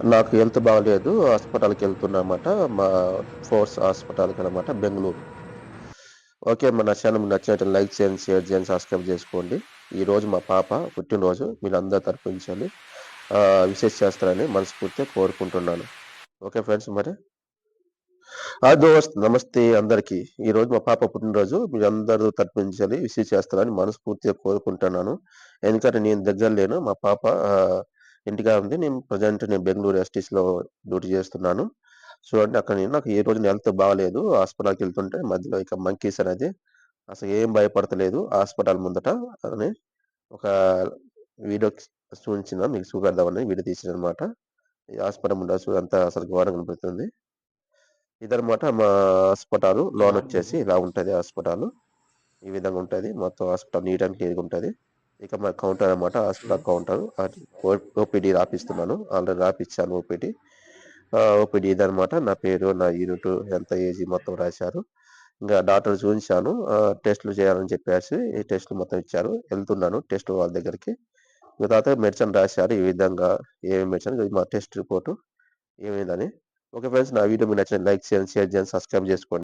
నాకు హెల్త్ బాగలేదు హాస్పిటల్కి వెళ్తున్నమాట మా ఫోర్స్ హాస్పిటల్కి అనమాట బెంగళూరు. ఓకే మన ఛానల్ నచ్చినట్టు లైక్ చేయండి షేర్ చేయండి సబ్స్క్రైబ్ చేసుకోండి. ఈరోజు మా పాప పుట్టినరోజు మీరు అందరూ తరపించాలి విశేష చేస్తారని మనస్ఫూర్తిగా కోరుకుంటున్నాను. ఓకే ఫ్రెండ్స్ మరి? ఆ దోస్త్ నమస్తే అందరికీ. ఈరోజు మా పాప పుట్టినరోజు మీరు అందరూ తరపించాలి విశేష చేస్తారని మనస్ఫూర్తిగా కోరుకుంటున్నాను. ఎందుకంటే నేను దగ్గర లేను మా పాప ఇంటిగా ఉంది. నేను ప్రజెంట్ నేను బెంగళూరు ఎస్టీస్లో డ్యూటీ చేస్తున్నాను. చూడండి అక్కడ నేను నాకు ఏ రోజు హెల్త్ బాగాలేదు. హాస్పిటల్కి వెళ్తుంటే మధ్యలో ఇక మంకీస్ అనేది అసలు ఏం భయపడతలేదు హాస్పిటల్ ముందట అని ఒక వీడియో చూపించిన మీకు చూపెడదామని వీడియో తీసిన అనమాట హాస్పిటల్ ముందు అంతా అసలు ఘోరంగా కనిపిస్తుంది ఇదనమాట మా హాస్పిటల్ లోన్ వచ్చేసి ఇలా ఉంటుంది హాస్పిటల్. ఈ విధంగా ఉంటుంది. మొత్తం హాస్పిటల్ నీట్ అండ్ క్లియర్గా ఉంటుంది. ఇక మా కౌంటర్ అనమాట హాస్పిటల్ కౌంటర్. ఓపీడీ రాపిస్తున్నాను. ఆల్రెడీ రాపిచ్చాను ఓపీడీ. ఓపీడీ ఇదనమాట నా పేరు నా యూనిట్ ఎంత ఏజీ మొత్తం రాశారు. ఇంకా డాక్టర్ చూపించాను. టెస్టులు చేయాలని చెప్పేసి ఈ టెస్టులు మొత్తం ఇచ్చారు. వెళ్తున్నాను టెస్ట్ వాళ్ళ దగ్గరికి. ఇంకా తర్వాత మెడిసిన్ రాశారు ఈ విధంగా. ఏమేమి మెడిసిన్? మా టెస్ట్ రిపోర్టు. ఏమైందని? ఓకే ఫ్రెండ్స్ నా వీడియో మీకు నచ్చిన లైక్ చేయండి షేర్ చేయండి సబ్స్క్రైబ్ చేసుకోండి.